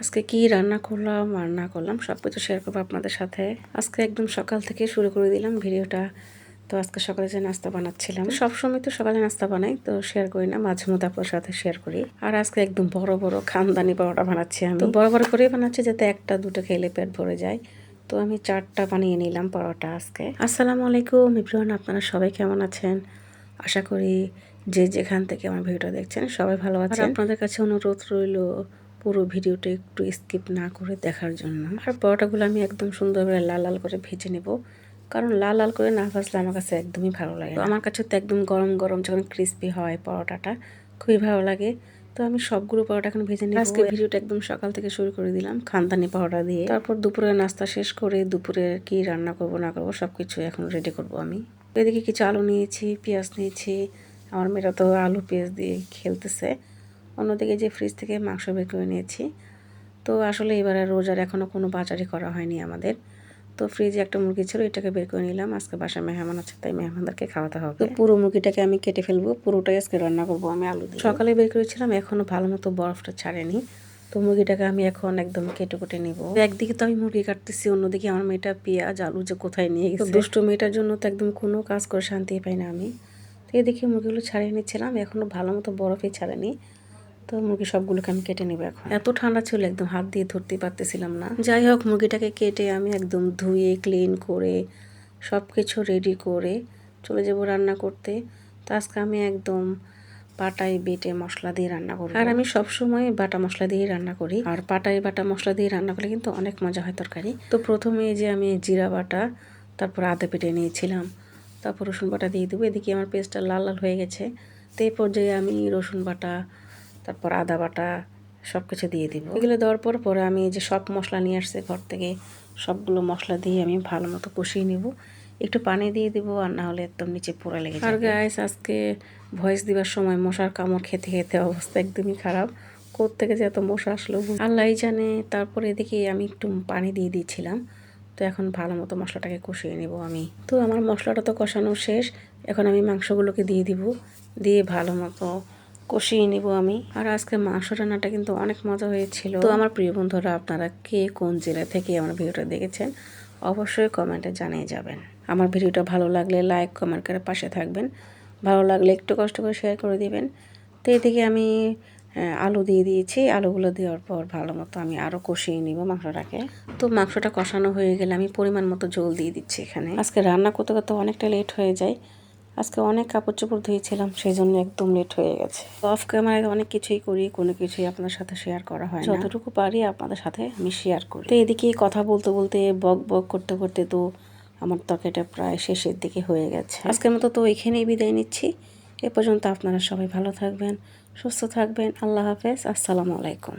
আজকে কি রান্না করলাম, আর না করলাম সব কিছু শেয়ার করব আপনাদের সাথে। আজকে একদম সকাল থেকে শুরু করে দিলাম ভিডিওটা। তো আজকে সকালে যে নাস্তা বানাচ্ছিলাম সব সময় তো সকালে নাস্তা বানাই, তো শেয়ার করি না, মাঝে মধ্যে আপনার সাথে শেয়ার করি। আর আজকে একদম বড় বড় খানদানি পরোটা বানাচ্ছি আমি। বড় বড় করেই বানাচ্ছি, যাতে একটা, দুটো খেলে পেট ভরে যায়। তো আমি চারটা বানিয়ে নিলাম পরোটা আজকে। আসসালামু আলাইকুম ইব্রাহিম আপনারা সবাই কেমন আছেন? আশা করি যে যেখান থেকে আমার ভিডিওটা দেখছেন, সবাই ভালো আছেন। আপনাদের কাছে অনুরোধ রইল পুরো ভিডিওটা একটু স্কিপ না করে দেখার জন্য। আর পরোটাগুলো আমি একদম সুন্দরভাবে লাল লাল করে ভেজে নেব। কারণ লাল লাল করে না ভাজলে আমার কাছে একদমই ভালো লাগে। আমার কাছে তো একদম গরম গরম যখন ক্রিস্পি হয় পরোটাটা খুবই ভালো লাগে। তো আমি সবগুলো পরোটা এখন ভেজে নিই আজকে ভিডিওটা একদম সকাল থেকে শুরু করে দিলাম খানদানি পরোটা দিয়ে। তারপর দুপুরে নাস্তা শেষ করে দুপুরে কি রান্না করব না করব সব কিছু এখন রেডি করব আমি। এদিকে কিছু আলু নিয়েছি পেঁয়াজ নিয়েছি। আমার মেয়েরা তো আলু পেঁয়াজ দিয়ে খেলতেছে। অন্যদিকে যে ফ্রিজ থেকে মাংস বের করে নিয়েছি তো আসলে এবারে রোজার এখনও কোনো বাজারই করা হয়নি আমাদের। তো ফ্রিজে একটা মুরগি ছিল এটাকে বের করে নিলাম। আজকে বাসায় মেহমান আছে তাই মেহমানদেরকে খাওয়াতে হবে। তো পুরো মুরগিটাকে আমি কেটে ফেলব পুরোটাই আজকে রান্না করব আমি আলু দিয়ে। সকালে বের করেছিলাম এখনও ভালো মতো বরফটা ছাড়েনি। তো মুরগিটাকে আমি এখন একদম কেটে কুটে নিব একদিকে তো আমি মুরগি কাটতেছি অন্যদিকে আমার মেয়েটা পেঁয়াজ আলু যে কোথায় নিয়ে গেছে। দুষ্ট মেয়েটার জন্য তো একদম কোনো কাজ করে শান্তি পাই না আমি। তো এদিকে মুরগিগুলো ছাড়িয়ে নিচ্ছিলাম এখনও ভালো মতো বরফই ছাড়েনি। তো মুরগি সবগুলোকে আমি কেটে নেব এখন। এত ঠান্ডা ছিল, একদম হাত দিয়ে ধরতে পারতেছিলাম না। যাই হোক, মুরগিটাকে কেটে আমি একদম ধুয়ে ক্লিন করে সব কিছু রেডি করে চলে যাব রান্না করতে। তো আজকে আমি একদম পাটায় বেটে মশলা দিয়ে রান্না করি আর আমি সব সময় বাটা মশলা দিয়ে রান্না করি। আর পাটায় বাটা মশলা দিয়ে রান্না করলে কিন্তু অনেক মজা হয় তরকারি। তো প্রথমে যে আমি জিরা বাটা, তারপর আদা পেটে নিয়েছিলাম। তারপর রসুন বাটা দিয়ে দেবো। এদিকে আমার পেস্টটা লাল লাল হয়ে গেছে। তো এই পর্যায়ে আমি রসুন বাটা তারপর আদা বাটা সব কিছু দিয়ে দিব। এগুলো দেওয়ার পর পরে আমি যে সব মশলা নিয়ে আসছে ঘর থেকে সবগুলো মশলা দিয়ে আমি ভালো মতো কষিয়ে নিব। একটু পানি দিয়ে দিব আর না হলে একদম নিচে পোড়া লেগে আর গাইস আজকে ভয়েস দিবার সময় মশার কামড় খেতে খেতে অবস্থা একদমই খারাপ। থেকে যে এত মশা আসলো আল্লাহ জানে তারপরে এদিকে আমি একটু পানি দিয়ে দিয়েছিলাম। তো এখন ভালো মতো মশলাটাকে কষিয়ে নেব আমি। তো আমার মশলাটা তো কষানো শেষ এখন আমি মাংসগুলোকে দিয়ে দিব। দিয়ে ভালো মতো কষিয়ে নিব আমি। আর আজকে মাংস রান্নাটা কিন্তু অনেক মজা হয়েছিল। তো আমার প্রিয় বন্ধুরা, আপনারা কে কোন জেলা থেকে আমার ভিডিওটা দেখেছেন, অবশ্যই কমেন্টে জানিয়ে যাবেন। আমার ভিডিওটা ভালো লাগলে লাইক, কমেন্ট করে পাশে থাকবেন। ভালো লাগলে একটু কষ্ট করে শেয়ার করে দিবেন। তো এদিকে আমি আলু দিয়ে দিয়েছি। আলুগুলো দেওয়ার পর ভালো মতো আমি আরও কষিয়ে নিব মাংসটাকে। তো মাংসটা কষানো হয়ে গেলে আমি পরিমাণ মতো জল দিয়ে দিচ্ছি এখানে। আজকে রান্না করতে করতে অনেকটা লেট হয়ে যায়। আজকে অনেক কাপড় চোপড় ধুয়েছিলাম সেই জন্য একদম লেট হয়ে গেছে। অফ ক্যামেরায় অনেক কিছুই করি, কোনো কিছুই আপনার সাথে শেয়ার করা হয় যতটুকু পারি আপনাদের সাথে আমি শেয়ার করি। তো এদিকে কথা বলতে বলতে, বক বক করতে করতে তো আমার তরকারিটা প্রায় শেষের দিকে হয়ে গেছে। আজকের মতো তো এখানেই বিদায় নিচ্ছি। এ পর্যন্ত আপনারা সবাই ভালো থাকবেন, সুস্থ থাকবেন। আল্লাহ হাফেজ, আসসালামু আলাইকুম।